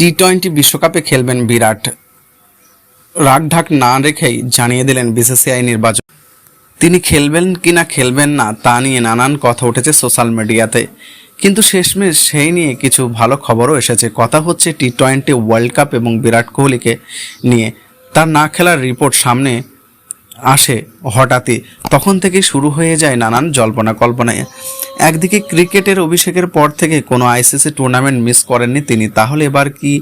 T twenty বিশ্বকাপে খেলবেন বিরাট। রাগঢাক না রেখেই জানিয়ে দিলেন বিসিসিআই নির্বাচন তিনি খেলবেন কি না খেলবেন না তা নিয়ে নানান কথা উঠেছে সোশ্যাল মিডিয়াতে। কিন্তু শেষমেশ সেই নিয়ে কিছু ভালো খবরও এসেছে। কথা হচ্ছে টি টোয়েন্টি ওয়ার্ল্ড কাপ এবং বিরাট কোহলিকে নিয়ে। তার না খেলার রিপোর্ট সামনে আসে হঠাৎই। তখন থেকে শুরু হয়ে যায় নানান জল্পনা কল্পনায় একদিকে ক্রিকেটের অভিষেকের পর থেকে কোনো আইসিসি টুর্নামেন্ট মিস করেননি তিনি, তাহলে এবার কি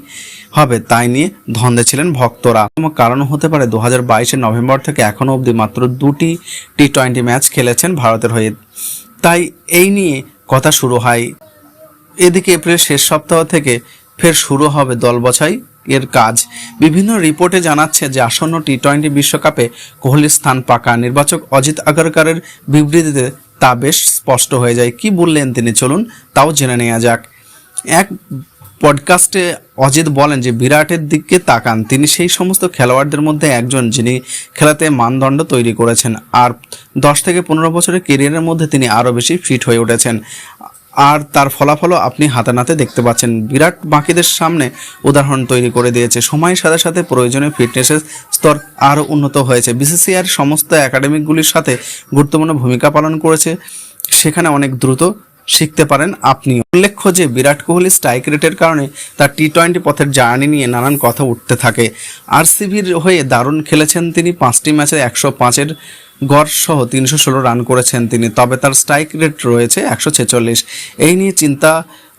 হবে তাই নিয়ে ধন্দে ছিলেন ভক্তরা। কারণ হতে পারে দু হাজার নভেম্বর থেকে এখনও অবধি মাত্র দুটি টি টোয়েন্টি ম্যাচ খেলেছেন ভারতের হয়ে। তাই এই নিয়ে কথা শুরু হয়। এদিকে এপ্রিল শেষ সপ্তাহ থেকে ফের শুরু হবে দল বছাই এর কাজ। বিভিন্ন রিপোর্টে জানাচ্ছে যে আসন্ন টি টোয়েন্টি বিশ্বকাপে কোহলির স্থান পাকা। নির্বাচক অজিত আগরকারের বিবৃতিতে তা বেশ স্পষ্ট হয়ে যায়। কি বললেন তিনি? চলুন তাও জেনে নেওয়া যাক। এক পডকাস্টে অজিত বলেন যে, বিরাটের দিকে তাকান। তিনি সেই সমস্ত খেলোয়াড়দের মধ্যে একজন যিনি খেলাতে মানদণ্ড তৈরি করেছেন। আর দশ থেকে পনেরো বছরের কেরিয়ারের মধ্যে তিনি আরও বেশি ফিট হয়ে উঠেছেন। আর তার ফলাফলও আপনি হাতে নাতে দেখতে পাচ্ছেন। বিরাট বাকিদের সামনে উদাহরণ তৈরি করে দিয়েছে। সময়ের সাথে সাথে প্রয়োজনীয় ফিটনেসের স্তর আরও উন্নত হয়েছে। বিসিসিআর সমস্ত একাডেমিকগুলির সাথে গুরুত্বপূর্ণ ভূমিকা পালন করেছে। সেখানে অনেক দ্রুত শিখতে পারেন আপনি উল্লেখ্য যে বিরাট কোহলি স্ট্রাইক রেটের কারণে তার টি টোয়েন্টি পথের জার্নি নিয়ে নানান কথা উঠতে থাকে। আরসিবির হয়ে দারুণ খেলেছেন তিনি। পাঁচটি ম্যাচে একশো পাঁচের গড় সহ তিনশো ষোলো রান করেছেন তিনি, তবে তার স্ট্রাইক রেট রয়েছে একশো ছেচল্লিশ। এই নিয়ে চিন্তা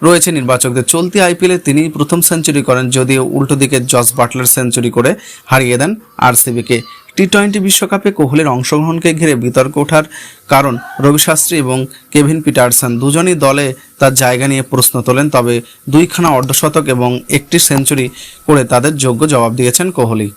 রয়েছে নির্বাচকদের। চলতি আইপিএলে তিনি প্রথম সেঞ্চুরি করেন, যদিও উল্টো দিকে জস বাটলার সেঞ্চুরি করে হারিয়ে দেন আরসিবিকে। টি টোয়েন্টি বিশ্বকাপে কোহলির অংশগ্রহণকে ঘিরে বিতর্ক ওঠার কারণ রবি শাস্ত্রী এবং কেভিন পিটারসন। দুজনই দলে তার জায়গা নিয়ে প্রশ্ন তোলেন, তবে দুইখানা অর্ধশতক এবং একটি সেঞ্চুরি করে তাদের যোগ্য জবাব দিয়েছেন কোহলি।